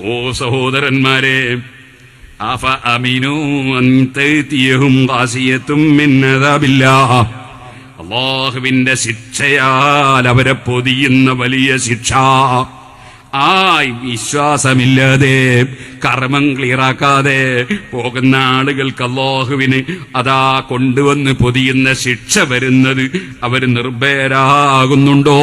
ഓ സഹോദരന്മാരെ അള്ളാഹുവിന്റെ ശിക്ഷയാൽ അവരെ പൊതിയുന്ന വലിയ ശിക്ഷ. ആ വിശ്വാസമില്ലാതെ കർമ്മം ക്ലിയറാക്കാതെ പോകുന്ന ആളുകൾക്ക് അള്ളാഹുവിന് അതാ കൊണ്ടുവന്ന് പൊതിയുന്ന ശിക്ഷ വരുന്നത് അവർ നിർഭയരാകുന്നുണ്ടോ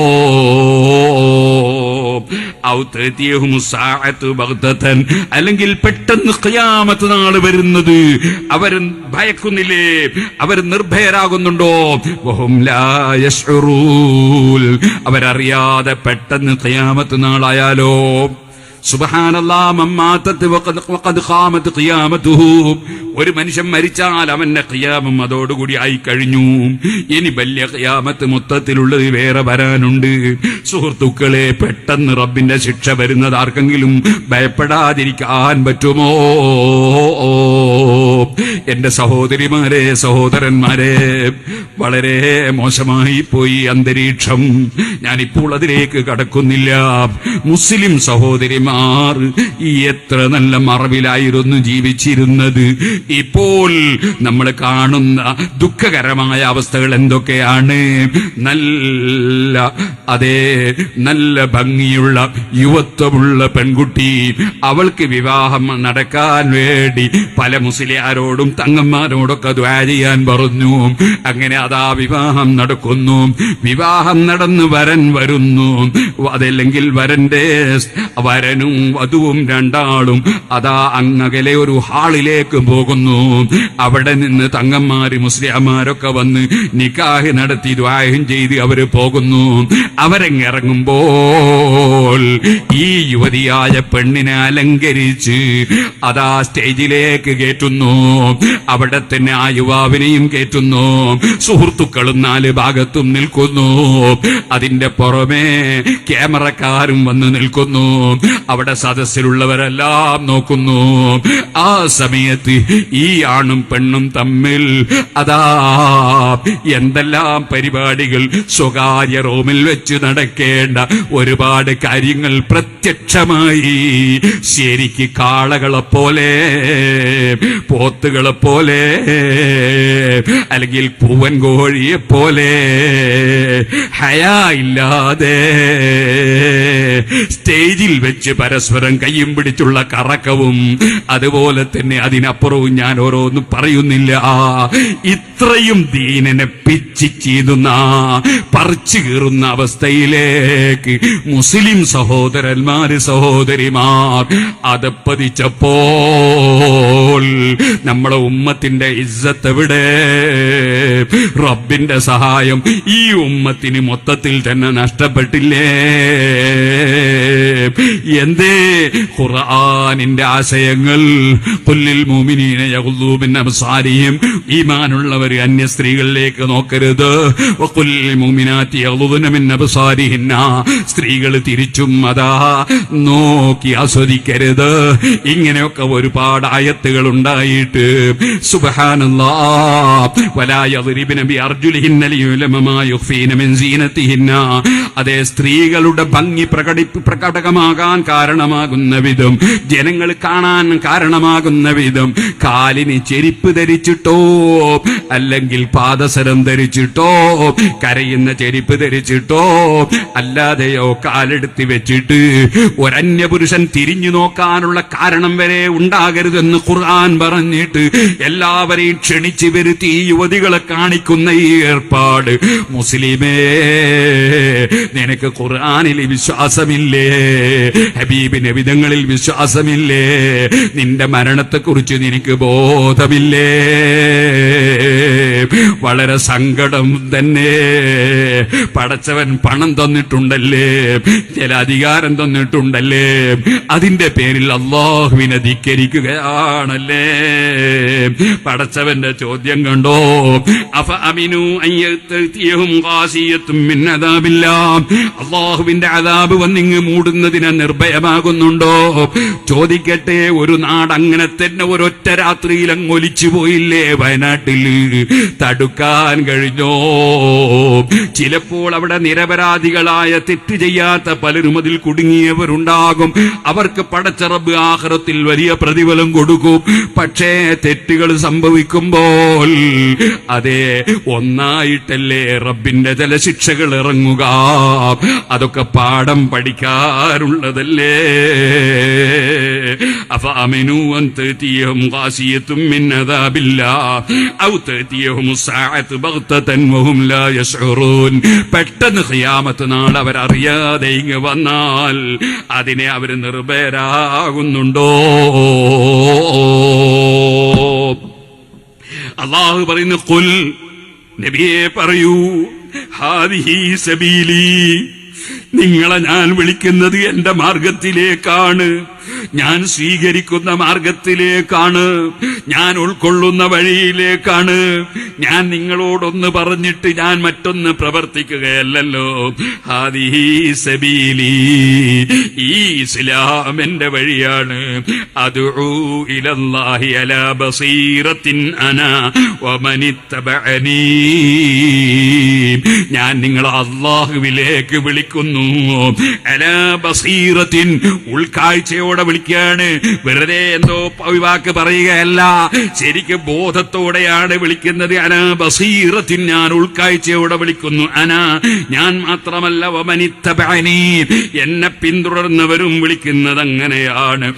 അല്ലെങ്കിൽ പെട്ടെന്ന് ഖിയാമത്ത് നാൾ വരുന്നത്. അവർ ഭയക്കുന്നില്ലേ? അവർ നിർഭയരാകുന്നുണ്ടോ? അവരറിയാതെ പെട്ടെന്ന് ഖിയാമത്ത് നാളായാലോ? സുബ്ഹാനല്ലാ ഒരു മനുഷ്യൻ മരിച്ചാൽ അവന്റെ ഖിയാമം അതോടുകൂടി ആയി കഴിഞ്ഞു. ഇനി വലിയ ഖിയാമത്ത് മൊത്തത്തിലുള്ളത് വേറെ വരാനുണ്ട്. സുഹൃത്തുക്കളെ പെട്ടെന്ന് റബ്ബിന്റെ ശിക്ഷ വരുന്നത് ആർക്കെങ്കിലും ഭയപ്പെടാതിരിക്കാൻ പറ്റുമോ? എന്റെ സഹോദരിമാരെ സഹോദരന്മാരെ വളരെ മോശമായി പോയി അന്തരീക്ഷം. ഞാനിപ്പോൾ അതിലേക്ക് കടക്കുന്നില്ല. മുസ്ലിം സഹോദരിമാർ ഈ എത്ര നല്ല മറവിലായിരുന്നു ജീവിച്ചിരുന്നത്. ഇപ്പോൾ നമ്മൾ കാണുന്ന ദുഃഖകരമായ അവസ്ഥകൾ എന്തൊക്കെയാണ്? നല്ല അതേ നല്ല ഭംഗിയുള്ള യുവത്വമുള്ള പെൺകുട്ടി. അവൾക്ക് വിവാഹം നടക്കാൻ വേണ്ടി പല മുസ്ലിയാരോടും തങ്ങന്മാരോടൊക്കെ ദ്വാ ചെയ്യാൻ പറഞ്ഞു. അങ്ങനെ അതാ വിവാഹം നടക്കുന്നു. വിവാഹം നടന്ന് വരൻ വരുന്നു. അതല്ലെങ്കിൽ വരന്റെ വരനും വധുവും രണ്ടാളും അതാ അങ്ങകലെ ഒരു ഹാളിലേക്ക് പോകുന്നു. അവിടെ നിന്ന് തങ്ങന്മാര് മുസ്ലിംമാരൊക്കെ വന്ന് നിക്കാഹ് നടത്തി ദ്വാഹം ചെയ്ത് അവർ പോകുന്നു. അവരങ്ങിറങ്ങുമ്പോൾ ഈ യുവതിയായ പെണ്ണിനെ അലങ്കരിച്ച് അതാ സ്റ്റേജിലേക്ക് കേറ്റുന്നു. അവിടെ തന്നെ ആ യുവാവിനെയും കേറ്റുന്നു. സുഹൃത്തുക്കളും നാല് ഭാഗത്തും നിൽക്കുന്നു. അതിന്റെ പുറമേ ക്യാമറക്കാരും വന്ന് നിൽക്കുന്നു. അവിടെ സദസ്സിലുള്ളവരെല്ലാം നോക്കുന്നു. ആ സമയത്ത് ഈ ആണും പെണ്ണും തമ്മിൽ അതാ എന്തെല്ലാം പരിപാടികൾ സ്വകാര്യ റൂമിൽ വെച്ച് നടക്കേണ്ട ഒരുപാട് കാര്യങ്ങൾ പ്രത്യക്ഷമായി. ശരിക്ക് കാളകളെ പോലെ പോത്തുകളെ പോലെ അല്ലെങ്കിൽ പൂവൻ കോഴിയെ പോലെ ഹയാ ഇല്ലാതെ സ്റ്റേജിൽ വെച്ച് പരസ്പരം കയ്യും പിടിച്ചുള്ള കറക്കവും അതുപോലെ തന്നെ അതിനപ്പുറവും ഞാൻ ഓരോന്നും പറയുന്നില്ല. ഇത്രയും ദീനനെ പിച്ചി ചെയ്തുന്ന പറിച്ചു കീറുന്ന അവസ്ഥയിലേക്ക് മുസ്ലിം സഹോദരന്മാര് സഹോദരിമാർ അതപ്പതിച്ചപ്പോൾ നമ്മളെ ഉമ്മത്തിന്റെ ഇജ്ജത്ത് എവിടെ റബ്ബിന്റെ സഹായം ഈ ഉമ്മത്തിന് മൊത്തത്തിൽ തന്നെ നഷ്ടപ്പെട്ടില്ലേ? എന്തേ? ഖുർആാനിന്റെ ആശയങ്ങൾ. പുല്ലിൽ മോമിനീനെ യഹുദൂബിൻ അബ്സാരിയും ഈമാനുള്ളവർ അന്യ സ്ത്രീകളിലേക്ക് നോക്കരുത്. സ്ത്രീകൾ തിരിച്ചും അതാ നോക്കി ആസ്വദിക്കരുത്. ഇങ്ങനെയൊക്കെ ഒരുപാട് ആയത്തുകൾ ഉണ്ടായിട്ട് സുബ്ഹാനല്ലാ അതെ സ്ത്രീകളുടെ ഭംഗി പ്രകടി പ്രകടകമാകാൻ കാരണമാകുന്ന വിധം ജനങ്ങൾ കാണാൻ കാരണമാകുന്ന വിധം കാലിന് ചെരിപ്പ് ധരിച്ചിട്ടോ അല്ലെങ്കിൽ പാദസരം ധരിച്ചിട്ടോ കരയുന്ന ചെരിപ്പ് ധരിച്ചിട്ടോ അല്ലാതെയോ കാലെടുത്ത് വെച്ചിട്ട് ഒരന്യപുരുഷൻ തിരിഞ്ഞു നോക്കാനുള്ള കാരണം വരെ ഉണ്ടാകരുതെന്ന് ഖുർആൻ പറഞ്ഞിട്ട് എല്ലാവരെയും ക്ഷണിച്ചു വരുത്തി ഈ യുവതികളെ കാണിക്കുന്ന ഈ ഏർപ്പാട്. മുസ്ലിമേ നിനക്ക് ഖുർആാനിൽ വിശ്വാസമില്ലേ? ഹബീബ് നബിതങ്ങളിൽ വിശ്വാസമില്ലേ? നിന്റെ മരണത്തെക്കുറിച്ച് നിനക്ക് ബോധമില്ലേ? വളരെ സങ്കടം തന്നെ. പടച്ചവൻ പണം തന്നിട്ടുണ്ടല്ലേ? ചില അധികാരം തന്നിട്ടുണ്ടല്ലേ? അതിന്റെ പേരിൽ അള്ളാഹുവിനെ ധിക്കരിക്കുകയാണല്ലേ? പടച്ചവന്റെ ചോദ്യം കണ്ടോ? അഫ അമിനു അള്ളാഹുവിന്റെ അതാബ് വന്നിങ്ങ് മൂടുന്നതിന് നിർഭയമാകുന്നുണ്ടോ? ചോദിക്കട്ടെ ഒരു നാട് അങ്ങനെ തന്നെ ഒരൊറ്റ രാത്രിയിൽ അങ്ങ് ഒലിച്ചു പോയില്ലേ വയനാട്ടിൽ? തടുക്കാൻ കഴിഞ്ഞോ? ചിലപ്പോൾ അവിടെ നിരപരാധികളായ തെറ്റ് ചെയ്യാത്ത പലരും അതിൽ കുടുങ്ങിയവരുണ്ടാകും. അവർക്ക് പടച്ചറബ് ആഹ്റത്തിൽ വലിയ പ്രതിഫലം കൊടുക്കും. പക്ഷേ തെറ്റുകൾ സംഭവിക്കുമ്പോൾ അതെ ഒന്നായിട്ടല്ലേ റബ്ബിന്റെ ചില ശിക്ഷകൾ ഇറങ്ങുക. അതൊക്കെ പാഠം പഠിക്കാറുള്ളതല്ലേ? അഫാമിനു തീയഹും വാസിയത്തും മിന്നതാബില്ല ഔ തീയഹും സാഅത്ത് ബഗ്തതൻ വഹും ലാ യശ്ഉറൂൻ. പെട്ടെന്ന് ഖിയാമത്ത് നാൾ അവർ അറിയാതെ ഇങ്ങ് വന്നാൽ അതിനെ അവർ നിർഭയരാകുന്നുണ്ടോ? അള്ളാഹു പറയുന്നു കൊൽ നബിയെ പറയൂ ഹാദിഹി സബീലി. നിങ്ങളെ ഞാൻ വിളിക്കുന്നത് എന്റെ മാർഗത്തിലേക്കാണ്. ഞാൻ സ്വീകരിക്കുന്ന മാർഗത്തിലേക്കാണ്. ഞാൻ ഉൾക്കൊള്ളുന്ന വഴിയിലേക്കാണ്. ഞാൻ നിങ്ങളോടൊന്ന് പറഞ്ഞിട്ട് ഞാൻ മറ്റൊന്ന് പ്രവർത്തിക്കുകയല്ലോ സബീലി ഈ ഇസ്ലാം എന്റെ വഴിയാണ്. ഞാൻ നിങ്ങളെ അള്ളാഹുവിലേക്ക് വിളിക്കുന്നു. അലാ ബസീറത്തിൻ ഉൾക്കാഴ്ചയോടെ വിളിക്കുകയാണ്. വെറുതെ എന്തോ പവിവാക്ക് പറയുകയല്ല. ശരിക്കും ബോധത്തോടെയാണ് വിളിക്കുന്നത്. അന ബസീറത്തിൻ ഞാൻ ഉൾക്കാഴ്ചയോടെ വിളിക്കുന്നു. അന ഞാൻ മാത്രമല്ല എന്നെ പിന്തുടർന്നവരും വിളിക്കുന്നത് അങ്ങനെയാണ്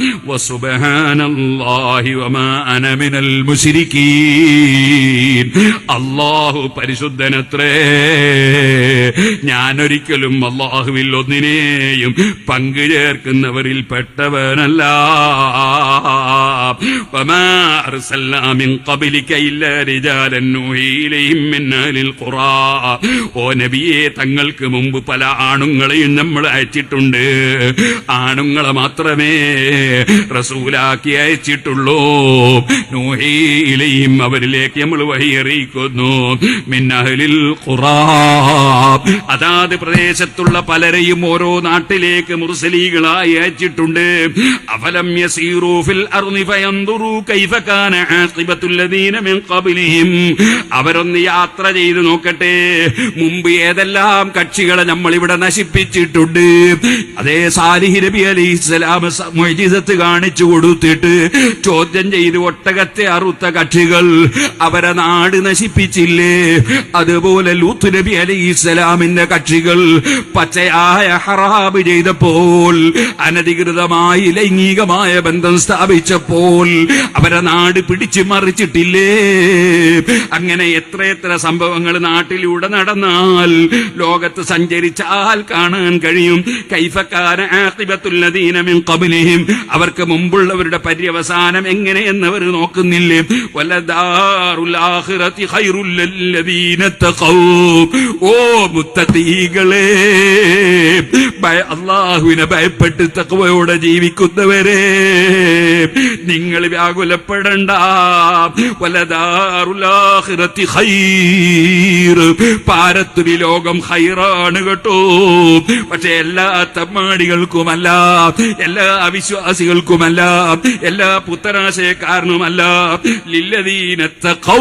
അള്ളാഹു പരിശുദ്ധനത്രേ ഞാനൊരിക്കലും വാക്കുവിൽ ഒന്നിനെയും പങ്കു ചേർക്കുന്നവരിൽ പെട്ടവനല്ല. ഓ തങ്ങൾക്ക് മുമ്പ് പല ആണുങ്ങളെയും നമ്മൾ അയച്ചിട്ടുണ്ട്. ആണുങ്ങളെ മാത്രമേ റസൂലാക്കി അയച്ചിട്ടുള്ളൂ. നൂഹയിലെയും അവരിലേക്ക് നമ്മൾ വഴിയറിയിക്കുന്നു മിന്നഹലിൽ ഖുറാ. അതാത് പ്രദേശത്തുള്ള പല പലരെയും ഓരോ നാട്ടിലേക്ക് മുർസലീകളായി അയച്ചിട്ടുണ്ട്. മിൻ അവരൊന്ന് യാത്ര ചെയ്തു നോക്കട്ടെ. മുമ്പ് ഏതെല്ലാം കക്ഷികളെ നമ്മൾ ഇവിടെ നശിപ്പിച്ചിട്ടുണ്ട്. അതേ സാലിഹി നബി അലൈഹി സ്വലാം മൊയ്ജിസത്ത് കാണിച്ചു കൊടുത്തിട്ട് ചോദ്യം ചെയ്ത് ഒട്ടകത്തെ അറുത്ത കക്ഷികൾ അവരെ നാട് നശിപ്പിച്ചില്ലേ? അതുപോലെ ലൂത്ത് നബി അലൈഹി സ്വലാമിന്റെ കക്ഷികൾ പച്ചയായ ഹറാബ് ചെയ്തപ്പോൾ അനധികൃതമായി ലൈംഗികമായ ബന്ധം സ്ഥാപിച്ചപ്പോൾ അവരെ നാട് പിടിച്ചു മറിച്ചിട്ടില്ലേ? അങ്ങനെ എത്രയെത്ര സംഭവങ്ങൾ നാട്ടിലൂടെ നടന്നാൽ ലോകത്ത് സഞ്ചരിച്ചാൽ കാണാൻ കഴിയും. കൈഫക്കാര ആഖിബത്തുല്ലദീനമിൻ ഖബ്ലിഹിം. അവർക്ക് മുമ്പുള്ളവരുടെ പര്യവസാനം എങ്ങനെയെന്നവർ നോക്കുന്നില്ലേ? ഓ മുത്തഖീകളെ ഭയ- അള്ളാഹുവിനെ ഭയപ്പെട്ട് തക്കവയോടെ ജീവിക്കുന്നവരെ നിങ്ങൾ വ്യാകുലപ്പെടണ്ട. വലതാറുലാഹിറത്തി പാരത്തുരി ലോകം ഹൈറാണ് കേട്ടോ. പക്ഷെ എല്ലാ തമ്മാടികൾക്കുമല്ല എല്ലാ അവിശ്വാസികൾക്കുമല്ല എല്ലാ പുത്തനാശയക്കാരനുമല്ല ലില്ലദീനത്തഖൗ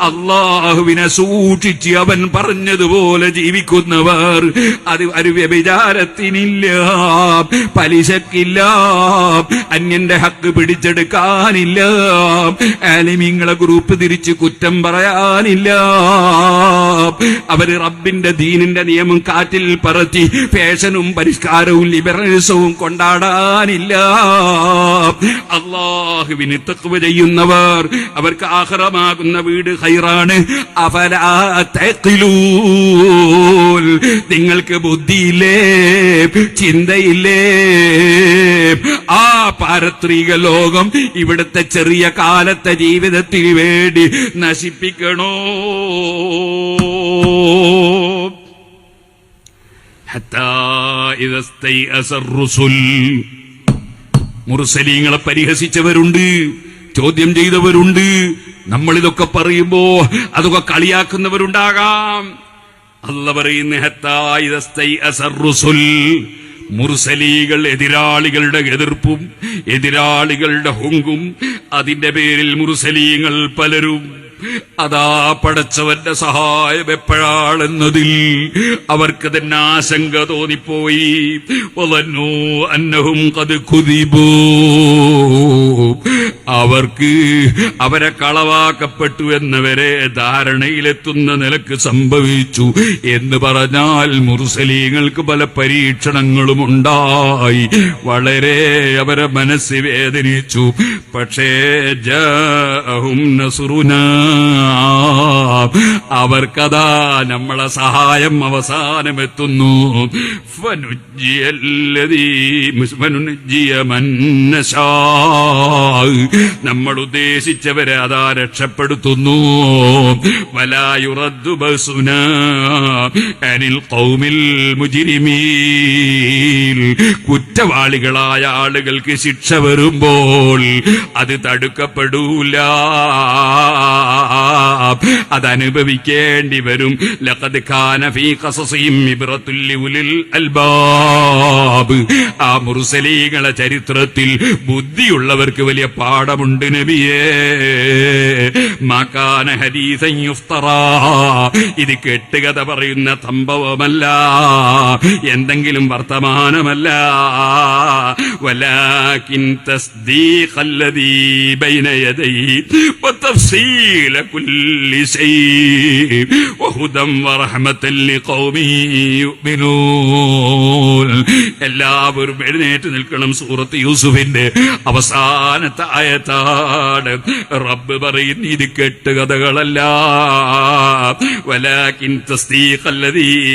അള്ളാഹുവിനെ സൂക്ഷിച്ച് അവൻ പറഞ്ഞതുപോലെ ജീവിക്കുന്നവർ. അത് ഒരു വ്യഭിചാരത്തിനില്ല പലിശക്കില്ല. അന്യന്റെ ഹക്ക് പിടിച്ചെടുക്കാനില്ല. ആലിമീങ്ങളെ ഗ്രൂപ്പ് തിരിച്ച് കുറ്റം പറയാനില്ല. അവർ റബ്ബിന്റെ ദീനിന്റെ നിയമം കാറ്റിൽ പറത്തി ഫാഷനും പരിഷ്കാരവും ലിബറലിസവും കൊണ്ടാടാനില്ല. അള്ളാഹുവിന് തത്വ ചെയ്യുന്നവർ അവർക്ക് ആഹ്റമാകുന്ന വീട് ഹൈറാണ്. അവരാ. നിങ്ങൾക്ക് ബുദ്ധിയില്ലേ? ചിന്തയില്ലേ? ആ പാരത്രിക ലോകം ഇവിടുത്തെ ചെറിയ കാലത്തെ ജീവിതത്തിന് വേണ്ടി നശിപ്പിക്കണോ? മുർസലീങ്ങളെ പരിഹസിച്ചവരുണ്ട് ചോദ്യം ചെയ്തവരുണ്ട്. നമ്മളിതൊക്കെ പറയുമ്പോ അതൊക്കെ കളിയാക്കുന്നവരുണ്ടാകാം. അല്ല പറയുന്ന മുർസലീകൾ എതിരാളികളുടെ എതിർപ്പും എതിരാളികളുടെ ഹുങ്കും അതിന്റെ പേരിൽ മുർസലീങ്ങൾ പലരും. അതാ പടച്ചവന്റെ സഹായം എപ്പോഴാണെന്നതിൽ അവർക്ക് തന്നെ ആശങ്ക തോന്നിപ്പോയി. അന്നഹും കത് കുതിപോ അവർക്ക് അവരെ കളവാക്കപ്പെട്ടു എന്നവരെ ധാരണയിലെത്തുന്ന നിലയ്ക്ക് സംഭവിച്ചു എന്ന് പറഞ്ഞാൽ മുർസലീങ്ങൾക്ക് പല പരീക്ഷണങ്ങളും ഉണ്ടായി. വളരെ അവരെ മനസ്സ് വേദനിച്ചു. പക്ഷേ അവർക്കതാ നമ്മളെ സഹായം അവസാനം എത്തുന്നു ഫനുജ്ജിയ മന്നശാ നമ്മൾ ഉദ്ദേശിച്ചവരെ അതാ രക്ഷപ്പെടുത്തുന്നു. വലായുറദ്ദു അനിൽ മുജിരിമീൻ. കുറ്റവാളികളായ ആളുകൾക്ക് ശിക്ഷ വരുമ്പോൾ അത് തടുക്കപ്പെടൂല. അതനുഭവിക്കേണ്ടി വരും. ലഖദ് കാന ഫീ ഖസസിഹിം ഇബ്റത്തുൽ അൽബാബ്. ആ മുർസലീങ്ങളെ ചരിത്രത്തിൽ ബുദ്ധിയുള്ളവർക്ക് വലിയ പാഠമുണ്ട് നബിയേ മകാന ഹദീസൻ യുഫ്തറാ. ഇത് കെട്ടുകഥ പറയുന്ന സംഭവമല്ല. എന്തെങ്കിലും വർത്തമാനമല്ല. എല്ലാവരും എഴുന്നേറ്റ് നിൽക്കണം സൂറത്ത് യൂസുഫിന്റെ അവസാനത്തെ ആയത്താണ് റബ്ബ് പറയുന്ന ഇത്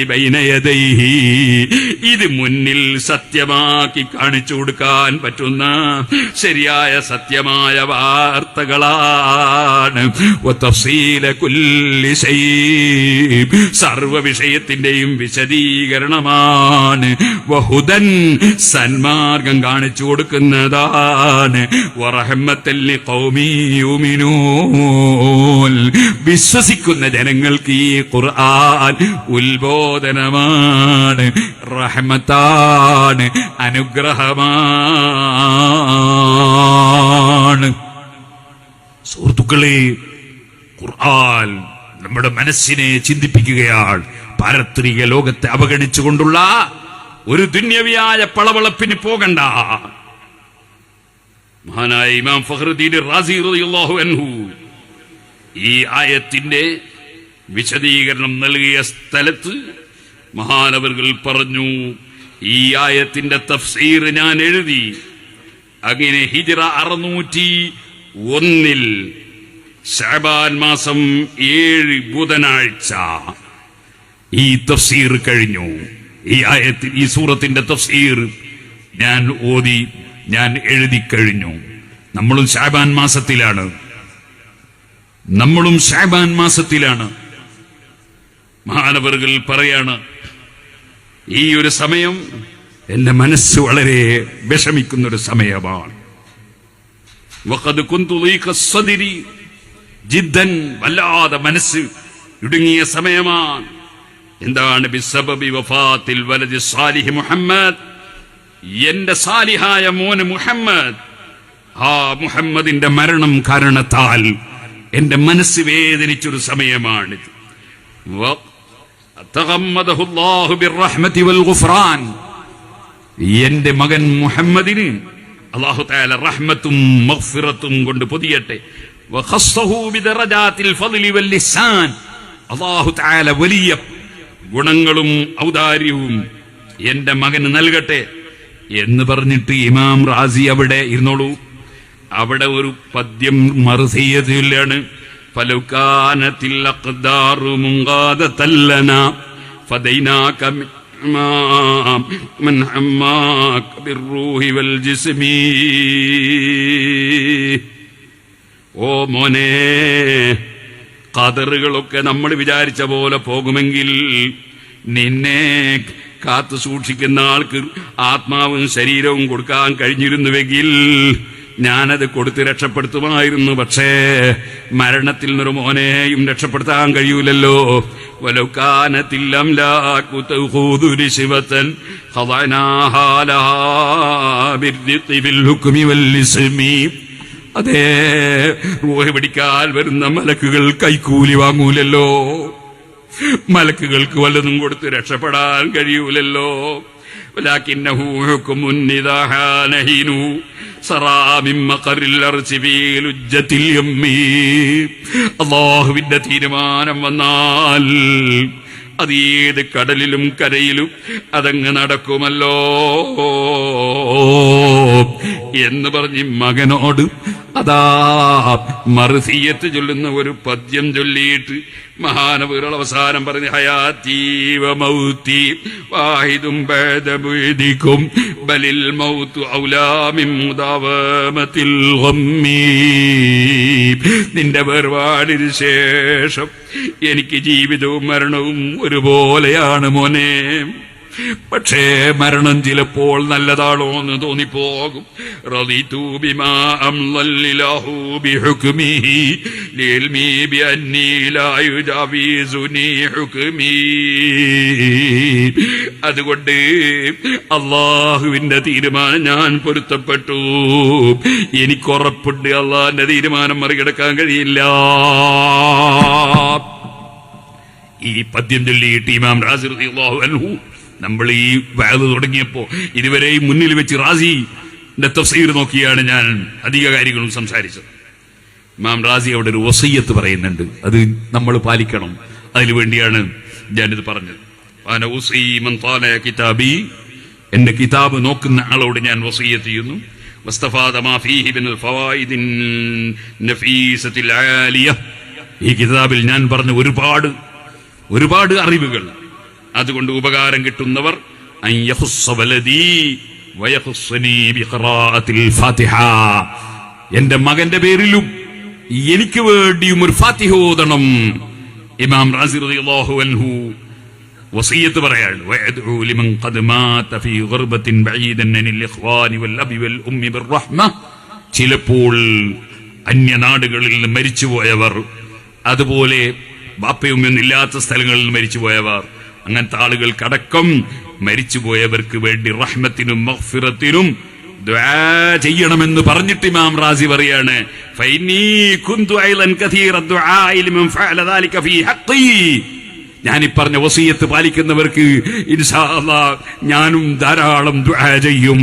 ബൈന യദൈഹി. ഇത് മുന്നിൽ സത്യമാക്കി കാണിച്ചു കൊടുക്കാൻ പറ്റുന്ന ശരിയായ സത്യമായ വാർത്തകളാണ്. സർവ വിഷയത്തിന്റെയും വിശദീകരണമാണ്. വഹുദൻ സന്മാർഗം കാണിച്ചു കൊടുക്കുന്നതാണ്. കൗമിയുമിനൂൽ വിശ്വസിക്കുന്ന ജനങ്ങൾക്ക് ഈ ഖുർആൻ ഉത്ബോധനമാണ് റഹ്മത്താണ് അനുഗ്രഹമാണ്. സുഹൃത്തുക്കളെ ഖുർആൻ നമ്മുടെ മനസ്സിനെ ചിന്തിപ്പിക്കുകയാണ്. പാരത്രിക ലോകത്തെ അവഗണിച്ചുകൊണ്ടുള്ള ഒരു ദുന്യവിയായ പളവളപ്പിന് പോകണ്ട. മഹാനായ ഇമാം ഫഹ്റുദ്ദീൻ റാസി റളിയല്ലാഹു അൻഹു ഈ ആയത്തിന്റെ വിശദീകരണം നൽകിയ സ്ഥലത്ത് മഹാനവർ പറഞ്ഞു ഈ ആയത്തിന്റെ തഫ്സീർ ഞാൻ എഴുതി. അങ്ങനെ ഹിജ്റ അറുന്നൂറ്റി ഒന്നിൽ ഷാബാൻ മാസം ഏഴ് ബുധനാഴ്ച ഈ തഫ്സീർ കഴിഞ്ഞു. ഈ ആയത്തിൽ ഈ സൂറത്തിന്റെ തഫ്സീർ ഞാൻ ഓതി ഞാൻ എഴുതി കഴിഞ്ഞു. നമ്മളും ഷാബാൻ മാസത്തിലാണ്. നമ്മളും ഷാബാൻ മാസത്തിലാണ്. മഹാനവറുകൾ പറയാണ് ഈ ഒരു സമയം എന്റെ മനസ്സ് വളരെ വിഷമിക്കുന്ന ഒരു സമയമാണ് ജിദ്ദൻ വല്ലാതെ മനസ്സ് ഇടുങ്ങിയ സമയമാണ്. എന്താണ് ബിസബബി വഫാത്തിൽ വലതി സാലിഹ് മുഹമ്മദ് എന്റെ സാലിഹായ മോന് മുഹമ്മദ്. ആ മുഹമ്മദിന്റെ മരണം കാരണത്താൽ എന്റെ മനസ്സ് വേദനിച്ചൊരു സമയമാണിത് എന്റെ മകൻ മുഹമ്മദിന് അള്ളാഹു താല റഹ്മത്തും മഗ്ഫിറത്തും കൊണ്ട് പൊതിയട്ടെ. അള്ളാഹു താല വലിയ ഗുണങ്ങളും ഔദാര്യവും എന്റെ മകന് നൽകട്ടെ. എന്ന് പറഞ്ഞിട്ട് ഇമാം റാസി അവിടെ ഇരുന്നോളൂ അവിടെ ഒരു പദ്യം മറുസയ്യതിലാണ് ഫലൗകാനത്തിൽ അഖ്ദാറു മുങ്കാദത്തല്ലന ഫദൈനാക മിൻ حمام من حماك بالروح والجسم ഓ മോനെ കതറുകളൊക്കെ നമ്മൾ വിചാരിച്ച പോലെ പോകുമെങ്കിൽ നിന്നെ കാത്തു സൂക്ഷിക്കുന്ന ആൾക്ക് ആത്മാവും ശരീരവും കൊടുക്കാൻ കഴിഞ്ഞിരുന്നുവെങ്കിൽ ഞാനത് കൊടുത്ത് രക്ഷപ്പെടുത്തുമായിരുന്നു. പക്ഷേ മരണത്തിൽ നിന്നൊരു മോനെയും രക്ഷപ്പെടുത്താൻ കഴിയൂലല്ലോ. അതേ റൂഹ് പിടിക്കാൻ വരുന്ന മലക്കുകൾ കൈക്കൂലി വാങ്ങൂലല്ലോ. മലക്കുകൾക്ക് വല്ലതും കൊടുത്ത് രക്ഷപ്പെടാൻ കഴിയൂലല്ലോ. അള്ളാഹുവിന്റെ തീരുമാനം വന്നാൽ അതേത് കടലിലും കരയിലും അതങ്ങ് നടക്കുമല്ലോ. എന്ന് പറഞ്ഞ് മകനോട് അതാ മറുസീയത്ത് ചൊല്ലുന്ന ഒരു പദ്യം ചൊല്ലിയിട്ട് മഹാനവുകൾ അവസാനം പറഞ്ഞ് ഹയാത്തീവ മൗത്തി വാഹിദും ബലിൽ മൗത്തു ഔലാമിൻ മുദാവമത്തിൽ. നിന്റെ വേർപാടിന് ശേഷം എനിക്ക് ജീവിതവും മരണവും ഒരുപോലെയാണ് മോനെ പക്ഷേ മരണം ചിലപ്പോൾ നല്ലതാണോ എന്ന് തോന്നിപ്പോകും. അതുകൊണ്ട് അള്ളാഹുവിന്റെ തീരുമാനം ഞാൻ പൊരുത്തപ്പെട്ടു. എനിക്ക് ഉറപ്പുണ്ട് അള്ളാഹിന്റെ തീരുമാനം മറികടക്കാൻ കഴിയില്ല. ഈ പദ്യം ചൊല്ലിയിട്ട് ഇമാം റാസി റളിയല്ലാഹു അൻഹു നമ്മൾ ഈ വയത് തുടങ്ങിയപ്പോൾ ഇതുവരെയും മുന്നിൽ വെച്ച് റാസി തഫ്സീർ നോക്കിയാണ് ഞാൻ അധിക കാര്യങ്ങളും സംസാരിച്ചത്. ഇമാം റാസി അവിടെ ഒരു വസയ്യത്ത് പറയുന്നുണ്ട്. അത് നമ്മൾ പാലിക്കണം. അതിന് വേണ്ടിയാണ് ഞാനിത് പറഞ്ഞത്. കിതാബി. എന്റെ കിതാബ് നോക്കുന്ന ആളോട് ഞാൻ വസയ്യത്ത് ചെയ്യുന്നു. ഈ കിതാബിൽ ഞാൻ പറഞ്ഞ ഒരുപാട് ഒരുപാട് അറിവുകൾ അതുകൊണ്ട് ഉപകാരം കിട്ടുന്നവർ എന്റെ മകന്റെ പേരിലും എനിക്ക് വേണ്ടിയും ഒരു ഫാത്തിഹ ഓതണം. ഇമാം റാസി റളിയല്ലാഹു അൻഹു വസീയത്ത് പറയാണ് വയദ്ഉ ലിമൻ ഖദ് മാത ഫീ ഗർബത്തിൻ ബഈദൻ അനിൽ ഇഖ്വാനി വൽ അബി വൽ ഉമ്മി ബിർറഹ്മ ചിലപ്പോൾ അന്യനാടുകളിൽ മരിച്ചുപോയവർ അതുപോലെ ബാപ്പയുമ്മയൊന്നും ഇല്ലാത്ത സ്ഥലങ്ങളിൽ മരിച്ചുപോയവർ അങ്ങനത്തെ ആളുകൾക്കടക്കം മരിച്ചുപോയവർക്ക് വേണ്ടി റഹ്മത്തിനും മഹ്ഫിറത്തിനും ചെയ്യണമെന്ന് പറഞ്ഞിട്ട് ഇമാം റാസി പറയാണ്. ഞാൻ ഈ പറഞ്ഞ വസീയത്ത് പാലിക്കുന്നവർക്ക് ഞാനും ധാരാളം ചെയ്യും.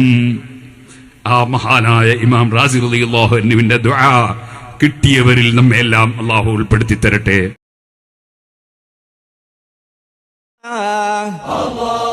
ആ മഹാനായ ഇമാം റാസി ദുആ കിട്ടിയവരിൽ നമ്മെല്ലാം അള്ളാഹു ഉൾപ്പെടുത്തി തരട്ടെ اللهم